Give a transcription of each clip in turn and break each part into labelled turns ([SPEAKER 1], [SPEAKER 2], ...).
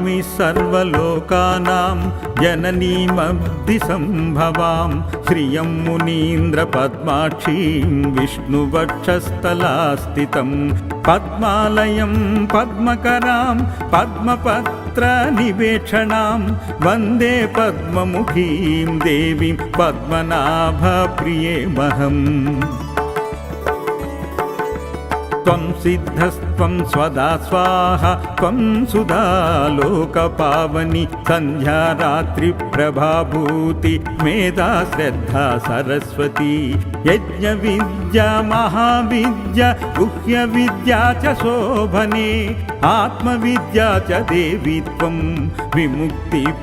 [SPEAKER 1] నమామి సర్వలోకానాం జననీమబ్ధి సంభవాం. శ్రియం మునీంద్ర పద్మాక్షీం విష్ణువక్షస్థలాస్థితం పద్మాలయం పద్మకరాం పద్మపత్ర నివేక్షణాం. వందే त्वं सिद्धस्त्वं स्वदा स्वाहा त्वं सुधा लोकपावनि सन्ध्या रात्रिप्रभाभूति मेधा श्रद्धा सरस्वती यज्ञविद्या महाविद्या गुह्यविद्या च शोभने आत्मविद्या च देवी त्वं विमुक्तिफलदायिनी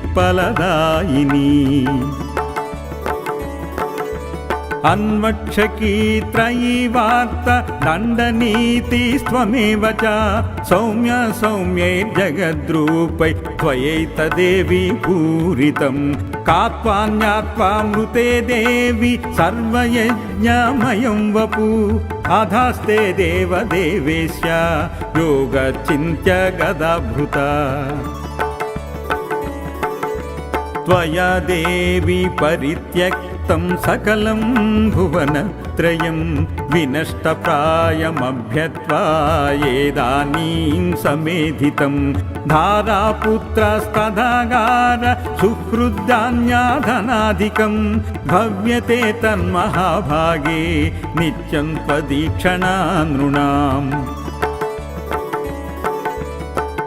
[SPEAKER 1] अन्वक्षकी त्रयी वार्ता दण्डनीतिस्त्वमेव च सौम्य सौम्यैर्जगद्रूपै त्वयैतदेवी पूरितं कात्वान्यात्वामृते देवि सर्वयज्ञमयं वपु अधास्ते देवदेवेश्य योगचिन्त्य गदाभृता त्वया देवी परित्यक्तं सकलं भुवनत्रयं विनष्टप्रायमभ्यत्वा येदानीं समेधितं धारापुत्रस्तदागार सुहृद्धान्याधनाधिकं भव्यते तन्महाभागे नित्यं त्वदीक्षणा नृणाम्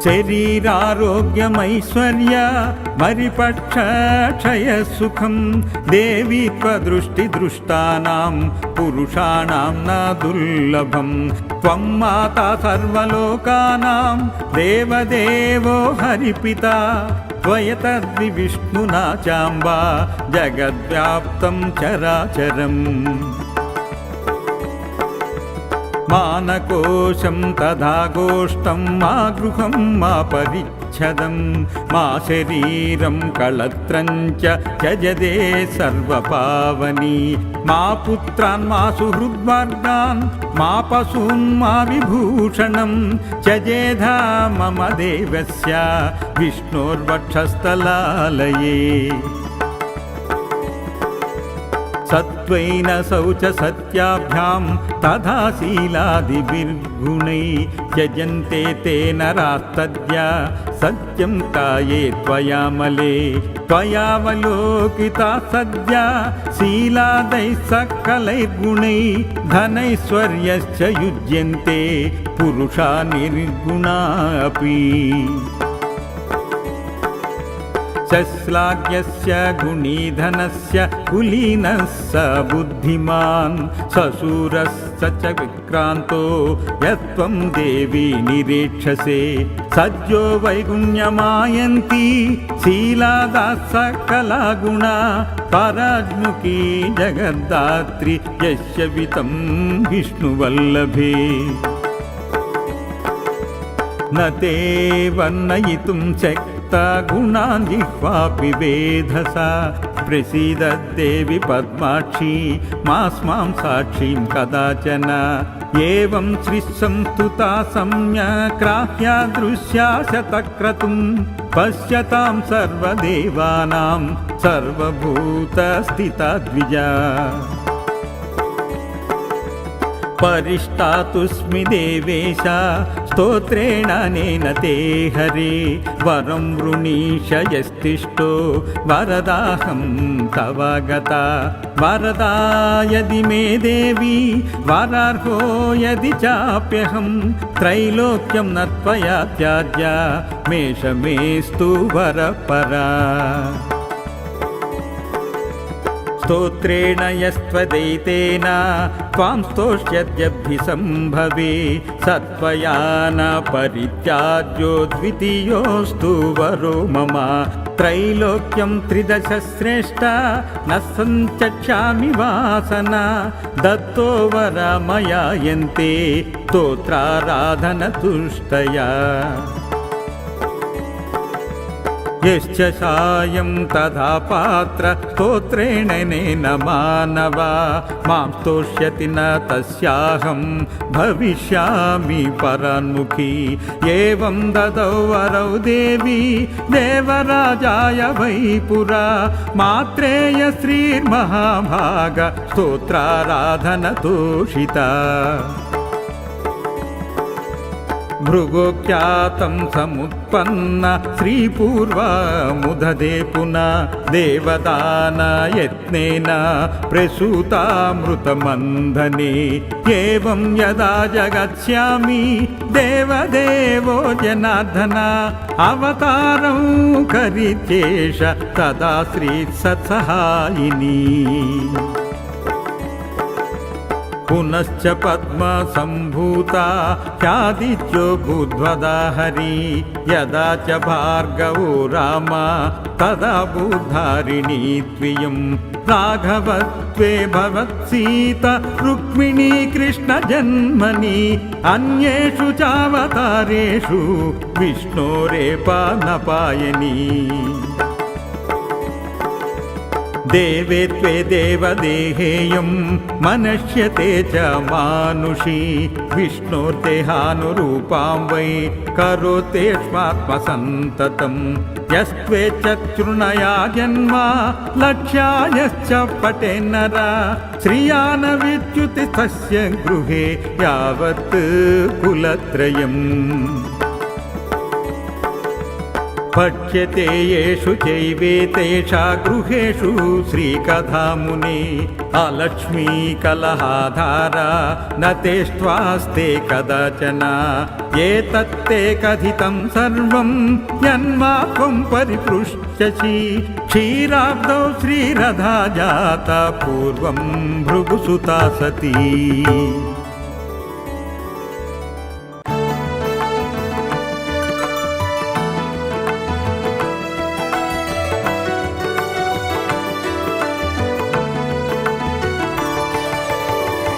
[SPEAKER 1] శరీరారోగ్యమైశ్వర్య మరిపక్షయ సుఖం. దేవి త్వదృష్టిదృష్టానాం పురుషాణం నా దుర్లభం. త్వం మాతా సర్వలోకానాం దేవదేవో హరిపిత. త్వయతద్విష్ణునా చాంబా జగద్వ్యాప్తం చరాచరం. మానకోశం తథా గోష్టం మా గృహం మా పరిచ్ఛదం మా శరీరం కళత్రం చ త్యజదే సర్వపావని. మా పుత్రాన్ మా సుహృద్వర్గాన్ మా పశూన్ మా విభూషణం త్యజేధా మమ దేవస్య విష్ణోర్వక్షస్థలాలయే. సత్వైన శౌచ సత్యాభ్యాం తథా శీలాదిభిర్గుణై యజంతే తే నరాస్తద్య సత్యం కాయే త్వయామలే త్వయావలోకితా సద్య. శీలాదై సకలైర్గుణై ధనైశ్వర్యశ్చ యుజ్యంతే పురుషా నిర్గుణా च श्लाघ्यस्य गुणीधनस्य कुलीनः स बुद्धिमान् सशूरश्च च विक्रान्तो यत्त्वं देवी निरीक्षसे सज्जो वैगुण्यमायन्ती शीलादास कलागुणा पराग्मुखी जगद्दात्रि यस्य वितं विष्णुवल्लभे न ते वर्णयितुं शक्य గుణాన్ని క్వాపి వేధస. ప్రసీదేవి పద్మాక్షి మాస్మాం సాక్షిం కదాచన ఏం సృస్సంస్తుత సమ్యక్రాహ్యా దృశ్యా శతక్రతుం. పశ్యతాం సర్వదేవానాం సర్వభూత స్థిత ద్విజ పరిష్టాతుస్మి దేవేశ స్తోత్రేణ నేన తే హరే. వరం వృణీషయస్తిష్టో వరదాహం తవ గత వరదా యది మే దేవి వరార్హో యది చాప్యహం. త్రైలోక్యం నత్వయా త్యాజ్య మేషమేస్తు వరపరా. స్తోత్రేణ యస్త్వదైతేన త్వాం స్తోష్యద్యభిసంభవే సత్వయాన పరిత్యాజ్యో ద్వితీయోస్తు వరో మమ. త్రైలోక్యం త్రిదశ శ్రేష్ట న సంచక్షామి వాసన దత్తో వరమయాయంతే స్తోత్రారాధన తుష్టయా. यश्च सायं तथा पात्र स्तोत्रेण मानव मां स्तोष्यति न तस्याहं भविष्यामि परान्मुखी एवं ददौ वरौ देवी देवराजाय वै पुरा मात्रेय श्रीर्महाभाग स्तोत्राराधनतोषिता భృగోఖ్యాతం సముత్పన్న శ్రీపూర్వాముదే పునా దేవదాన యత్నేన ప్రసూతామృతమంధనే ఏం యదా జగత్స్యామి దేవదేవో జనార్దన అవతారం కరిచేష తదా శ్రీ సత్సహాయిని. पुनश्च पद्मसम्भूता ख्यादित्यो भूद्वदा हरि यदा च भार्गवो राम तदा बुद्धारिणी त्वियं राघवत्वे भवत्सीत रुक्मिणी कृष्णजन्मनि अन्येषु चावतारेषु विष्णोरेपानपायनी देवे त्वे देवदेहेयं मनश्यते च मानुषी विष्णोर्देहानुरूपां वै करोतेष्वात्मसन्ततं यस्त्वेच्चक्षुर्णया जन्म लक्ष्यायश्च पटे नर श्रिया न विद्युति तस्य गृहे यावत् कुलत्रयम् पठ्यते येषु चैवेतेषा गृहेषु श्रीकथामुने अलक्ष्मीकलहाधारा न तेष्ट्वास्ते कदाचन एतत्ते कथितं सर्वं यन्मा त्वं परिपृच्छसि क्षीराब्दौ श्रीरथा जाता पूर्वं भृगुसुता सती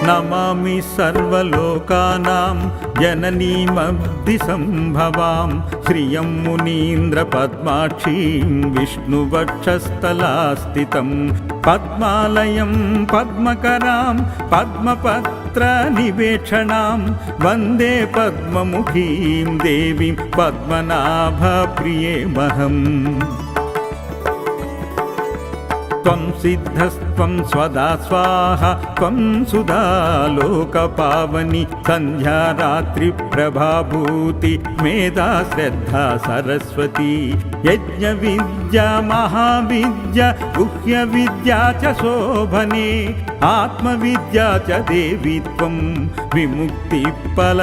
[SPEAKER 1] నమామి సర్వలోకానాం జననీమబ్ధిసంభవాం శ్రియం మునీంద్రపద్మాక్షీం విష్ణువక్షస్థలాస్థితం పద్మాలయం పద్మకరాం పద్మపత్రనివేక్షణాం వందే పద్మముఖీం దేవీం పద్మనాభ ప్రియేమహం त्वं सिद्धस्त्वं स्वदा स्वाहा त्वं सुधा लोकपावनि सन्ध्या रात्रिप्रभाभूति मेधा श्रद्धा सरस्वती यज्ञविद्या महाविद्या गुह्यविद्या च शोभने आत्मविद्या च देवी त्वं विमुक्तिफलदायिनी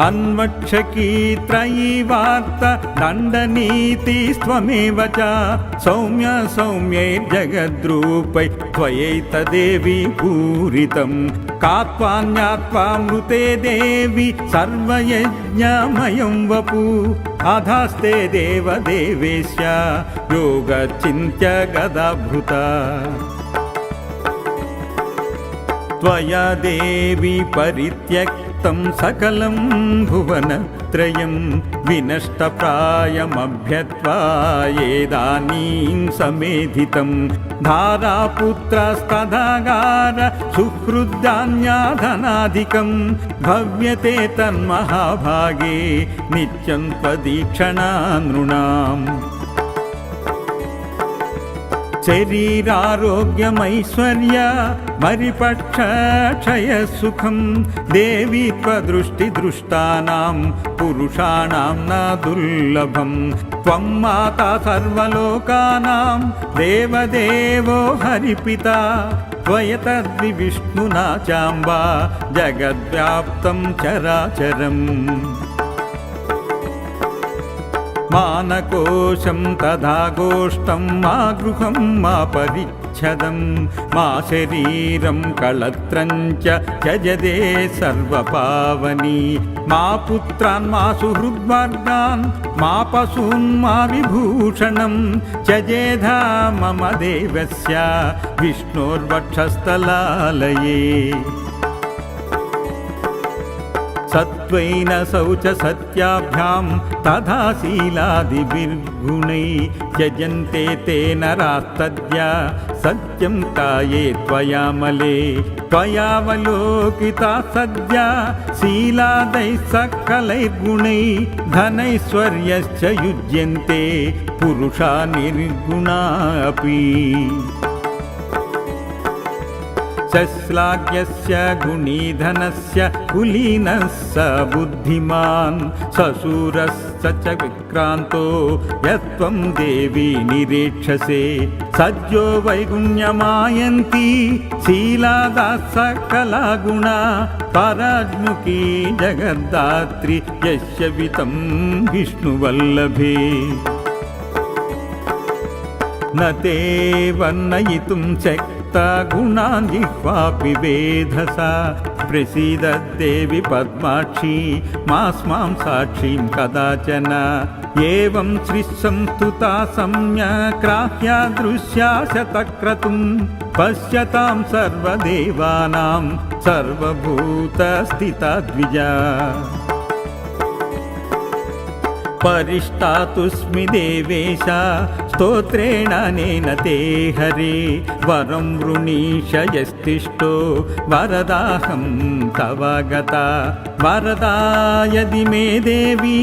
[SPEAKER 1] अन्वक्षकी त्रयी वार्त दण्डनीतिस्त्वमेव च सौम्य सौम्यैर्जगद्रूपै त्वयैतदेवी पूरितं कात्वान्यात्वामृते देवि सर्वयज्ञमयं वपु अधास्ते देवदेवेश्य योगचिन्त्य गदाभृता त्वया देवी परित्यक्तं सकलं भुवनत्रयं विनष्टप्रायमभ्यत्वा येदानीं समेधितं धारापुत्रस्तदागार सुहृद्धान्याधनाधिकं भव्यते तन्महाभागे नित्यं त्वदीक्षणा नृणाम् శరీరారోగ్యమైశ్వర్య మరిపక్షయసుఖం దేవి త్వదృష్టిదృష్టానాం పురుషాణాం నా దుర్లభం. త్వం మాత సర్వలోకానాం దేవదేవో హరిపిత. త్వయతద్వి విష్ణునా చాంబా జగద్వ్యాప్తం చరాచరం. మానకోశం తథా గోష్టం మా గృహం మా పరిచ్ఛదం మా శరీరం కళత్రం చ త్యజదే సర్వపావని మా పుత్రాన్ మా సుహృద్వర్గాన్ మా పశూన్ మా విభూషణం త్యజేధా మమ దేవస్య విష్ణోర్వక్షస్థలాలయే సత్వైన శౌచ సత్యాభ్యాం తథా శీలాదిభిర్గుణై యజంతే తే నరాస్తద్య సత్యం కాయే త్వయామలే త్వయావలోకితా సద్య. శీలాదై సకలైర్గుణై ధనైశ్వర్యశ్చ యుజ్యంతే పురుషా నిర్గుణా सश्लाघ्यस्य गुणीधनस्य कुलीनः स बुद्धिमान् सशूरश्च च विक्रान्तो यत्त्वं देवी निरीक्षसे सज्जो वैगुण्यमायन्ती शीलादाः सकलागुणा पराज्ञुकी जगद्दात्रि यस्य वितं विष्णुवल्लभे न ते वर्णयितुं शक्य గుణాన్జిహ్వాపి వేధస ప్రసీదేవి పద్మాక్షి మాస్మాం సాక్షిం కదాచన. ఏం శ్రీస్సంస్తుతా సమ్యక్రాహ్యా దృశ్యా శతక్రతుం. పశ్యతాం సర్వదేవానాం సర్వభూత స్థిత ద్విజ परिष्टातुस्मि देवेश स्तोत्रेण नेन ते हरे वरं वृणीश यस्तिष्ठो वरदाहं तव गता वरदा यदि मे देवी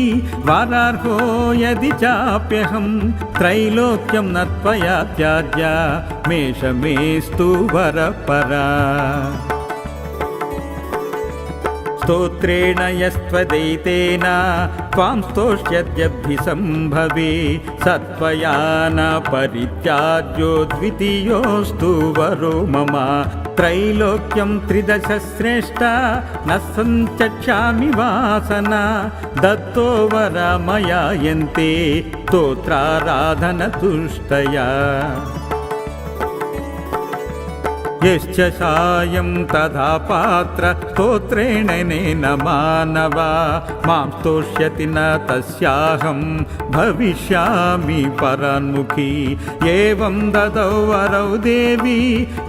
[SPEAKER 1] वरार्हो यदि चाप्यहं त्रैलोक्यं न त्वया त्याज्य मेषमेस्तु वरपरा స్తోత్రేణ యస్త్వదైతేన త్వాం స్తోష్యద్యభిసంభవే సత్వయాన పరిత్యాజ్యో ద్వితీయోస్తు వరో మమ. త్రైలోక్యం త్రిదశ శ్రేష్ట న సంచక్షామి వాసన దత్తో వరమయాయంతే స్తోత్రారాధన తుష్టయా. यश्च सायं तथा पात्र स्तोत्रेण नेन मानव मां स्तोष्यति न तस्याहं भविष्यामि परान्मुखी एवं ददौ वरौ देवी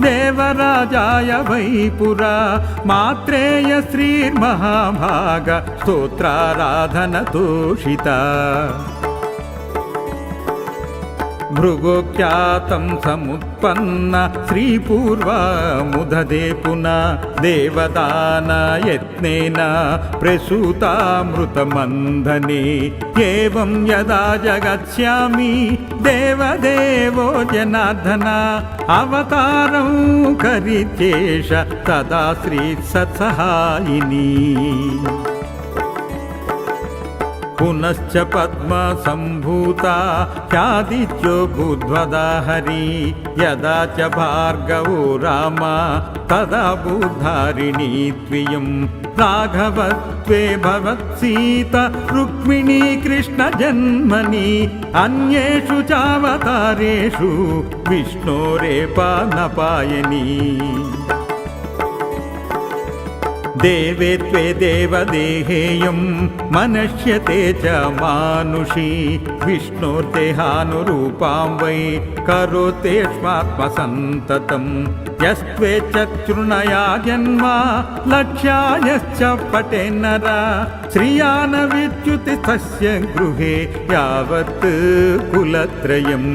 [SPEAKER 1] देवराजाय वै पुरा मात्रेय श्रीर्महाभाग स्तोत्राराधनतोषिता భృగుఖ్యాతం సముత్పన్న శ్రీపూర్వాముదే పునా దేవదాన యత్నేన ప్రసూతామృతమంధనే ఏం యదా జగత్స్యామి దేవదేవో జనార్దన అవతారం కరిచేష తదా శ్రీ సత్సహాయిని. पुनश्च पद्मसम्भूता ख्यादित्यो भूद्वदा हरि यदा च भार्गवो राम तदा बुद्धारिणी त्वियं राघवत्वे भवत्सीत रुक्मिणी कृष्णजन्मनि अन्येषु चावतारेषु विष्णोरेपानपायनी దేవే త్వే దేవదేహేయం మనష్యతే చ మానుషీ విష్ణోర్దేహానురూపాం వై కరోతేష్మాత్మసంతతం యస్త్వే చక్షుణయా జన్మా లక్ష్యాయశ్చ పటేన్నర శ్రియాన విద్యుతి తస్య గృహే యావత్ కులత్రయం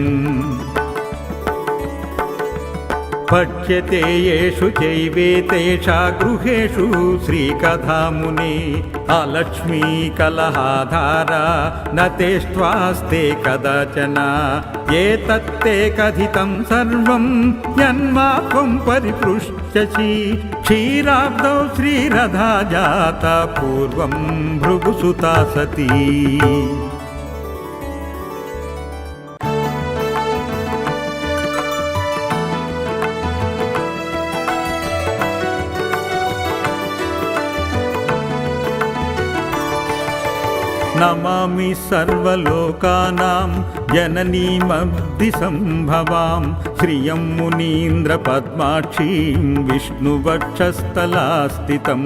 [SPEAKER 1] पठ्यते येषु चैवेतेषा गृहेषु श्रीकथामुने अलक्ष्मीकलहाधारा न तेष्ट्वास्ते कदाचन एतत्ते कथितं सर्वं यन्मा त्वं परिपृच्छसि क्षीराब्दौ श्रीरथा जाता पूर्वं भृगुसुता सती నమామి సర్వలోకానాం జననీమబ్ధిసంభవాం శ్రియం మునీంద్రపద్మాక్షీం విష్ణువక్షస్థలాస్థితం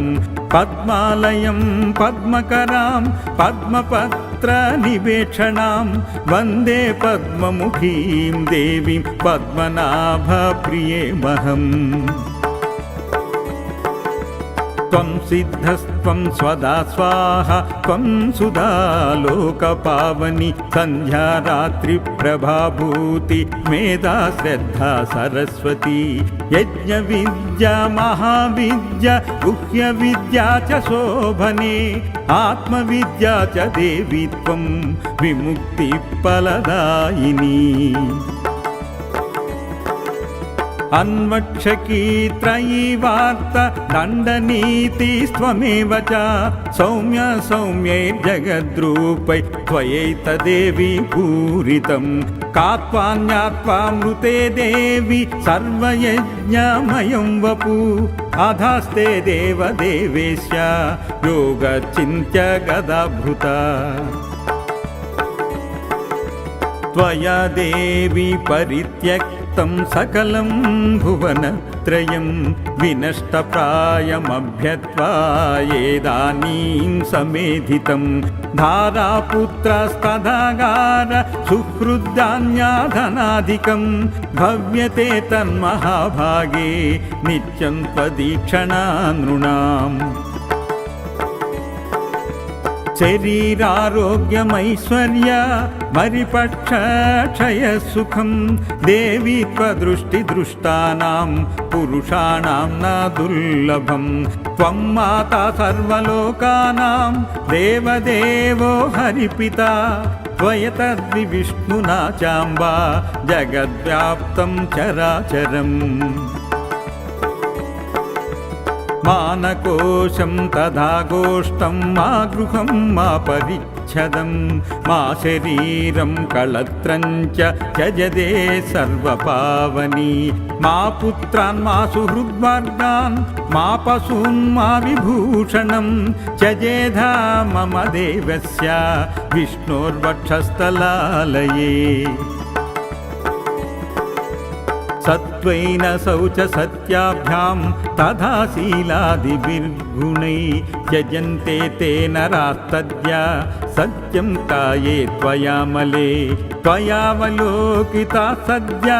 [SPEAKER 1] పద్మాలయం పద్మకరాం పద్మపత్రనివేక్షణాం వందే పద్మముఖీం దేవీం పద్మనాభప్రియేమహం त्वं सिद्धस्त्वं स्वदा स्वाहा त्वं सुधा लोकपावनि सन्ध्या रात्रिप्रभाभूति मेधा श्रद्धा सरस्वती यज्ञविद्या महाविद्या गुह्यविद्या च शोभने आत्मविद्या च देवी त्वं विमुक्तिफलदायिनी अन्वक्षकी त्रयी वार्ता दण्डनीतिस्त्वमेव च सौम्य सौम्यैर्जगद्रूपै त्वयैतदेवी पूरितं कात्वान्यात्वामृते देवि सर्वयज्ञमयं वपु अधास्ते देवदेवेश्य योगचिन्त्य गदाभृता त्वया देवी परित्यक्तं सकलं भुवनत्रयं विनष्टप्रायमभ्यत्वा येदानीं समेधितं धारापुत्रस्तदागार सुहृद्धान्याधनादिकं भव्यते तन्महाभागे नित्यं त्वदीक्षणा नृणाम् శరీరారోగ్యమైశ్వర్య మరిపక్షయసుఖం దేవి త్వదృష్టిదృష్టానాం పురుషాణం నా దుర్లభం. త్వం మాత సర్వలోకానాం దేవదేవో హరిపిత. త్వయతద్వి విష్ణునా చాంబా జగద్వ్యాప్తం చరాచరం. మానకోశం తథా గోష్టం మా గృహం మా పరిచ్ఛదం మా శరీరం కళత్రం చ త్యజదే సర్వపావని. మా పుత్రాన్ మా సుహృద్వర్గాన్ మా పశూన్ మా విభూషణం త్యజేధా మమ దేవస్య విష్ణోర్వక్షస్థలాలయే. సత్వైన శౌచ సత్యాభ్యాం తథా శీలాదిభిర్గుణై త్యజంతే తే నరాస్తద్య సత్యం కాయే త్వయామలే త్వయావలోకితా సద్య.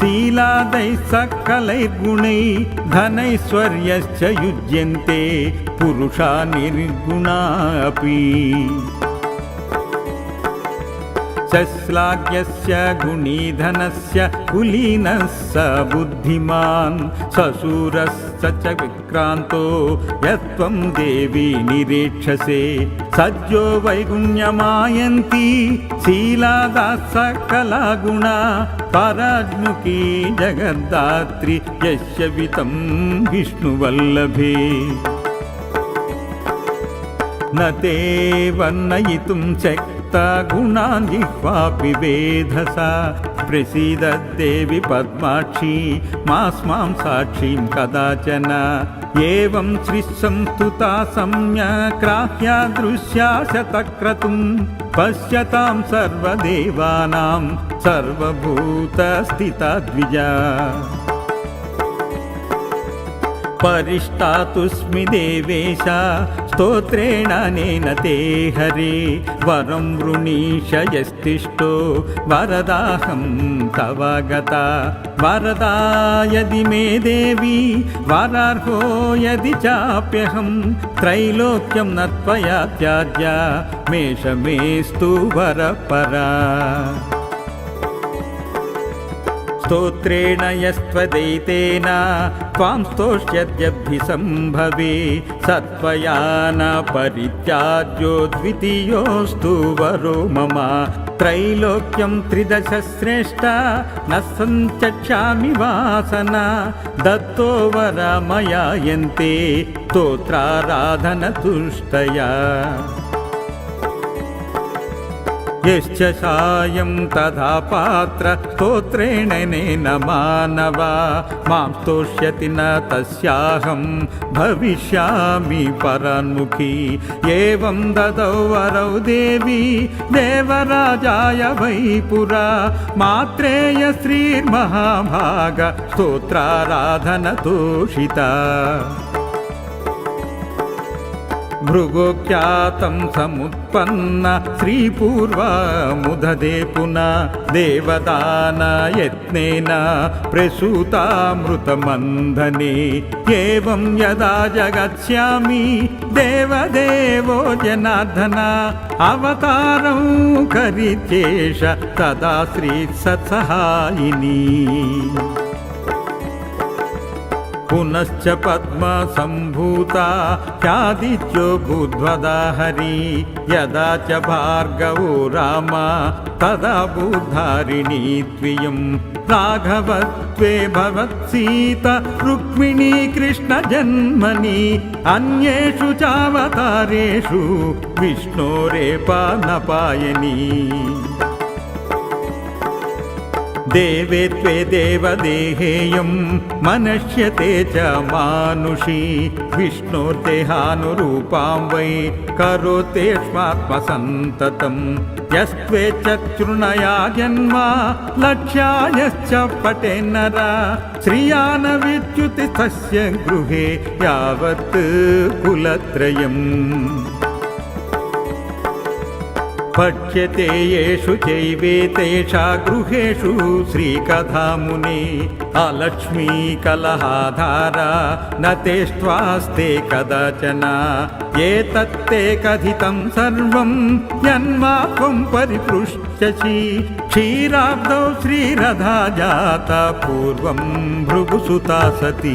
[SPEAKER 1] శీలాదై సకలైర్గుణై ధనైశ్వర్యశ్చ యుజ్యంతే పురుషా నిర్గుణా च श्लाघ्यस्य गुणीधनस्य कुलीनः स बुद्धिमान् सशूरश्च च विक्रान्तो यत्त्वं देवी निरीक्षसे सज्जो वैगुण्यमायन्ती शीलादास कलागुणा पराज्ञुकी जगद्दात्रि यस्य वितं विष्णुवल्लभे न ते वर्णयितुं शक्य గుణాన్ని క్వాపి వేధస. ప్రసీదేవి పద్మాక్షి మాస్మాం సాక్షిం కదాచన. ఏం శ్రీస్సంస్తుతా సమ్యక్రాహ్యా దృశ్యా శతక్రతుం. పశ్యతాం సర్వదేవానాం సర్వభూత స్థిత ద్విజా परिष्टातुस्मि देवेश स्तोत्रेणानेन ते हरे वरं वृणीश यस्तिष्ठो वरदाहं तव गता वरदा यदि मे देवी वरार्हो यदि चाप्यहं त्रैलोक्यं न त्वया त्याज्य मेष मेस्तु वरपरा స్తోత్రేణ యస్త్వదైతేన త్వాం స్తోష్యద్యభిసంభవే సత్వయాన పరిత్యాజ్యో ద్వితీయోస్తు వరో మమ త్రైలోక్యం త్రిదశ శ్రేష్ట న సంచక్షామి వాసన దత్తో వరమయాయంతే స్తోత్రారాధన తుష్టయా यश्च सायं तथा पात्र स्तोत्रेण नेन मानव मां स्तोष्यति न तस्याहं भविष्यामि परान्मुखी एवं ददौ वरौ देवी देवराजाय वै पुरा मात्रेय श्रीर्महाभाग स्तोत्राराधनतोषिता భృగోఖ్యాతం సముత్పన్న శ్రీపూర్వముదే పున దేవదాన యత్నేన ప్రసూతామృతమంధనే ఏవం యదా జగత్స్యామి దేవదేవో జనార్దన అవతారం కరిచేష తదా శ్రీ సత్సహాయిని పునశ్చ పద్మ సంభూత ఖ్యాదిత్యో భూద్వదా హరి యదా చ భార్గవో రామ తదా బుద్ధారిణీ త్వియం రాఘవత్వే భవత్సీత రుక్మిణీ కృష్ణ జన్మని అన్యేషు చావతారేషు విష్ణోరేపానపాయని దేవే త్వే దేవదేహేయం మనష్యతే చ మానుషీ విష్ణోర్దేహానురూపాం వై కరోతేష్మాత్మసంతతం యస్త్వే చక్షృణయా జన్మ లక్ష్యాయశ్చ పటే నర శ్రియాన విద్యుతి తస్య గృహే యావత్ కులత్రయం పఠ్యతే యేషు చైవేతేషా గృహేషు శ్రీకథాముని. అలక్ష్మీ కలహాధారా నేష్వాస్తే కదాచన. ఏతత్తే కథితం సర్వం జన్మాత్వం పరిపృష్టసి క్షీరాబ్దౌ శ్రీరథా జాత పూర్వం భృగుసుతా సతీ.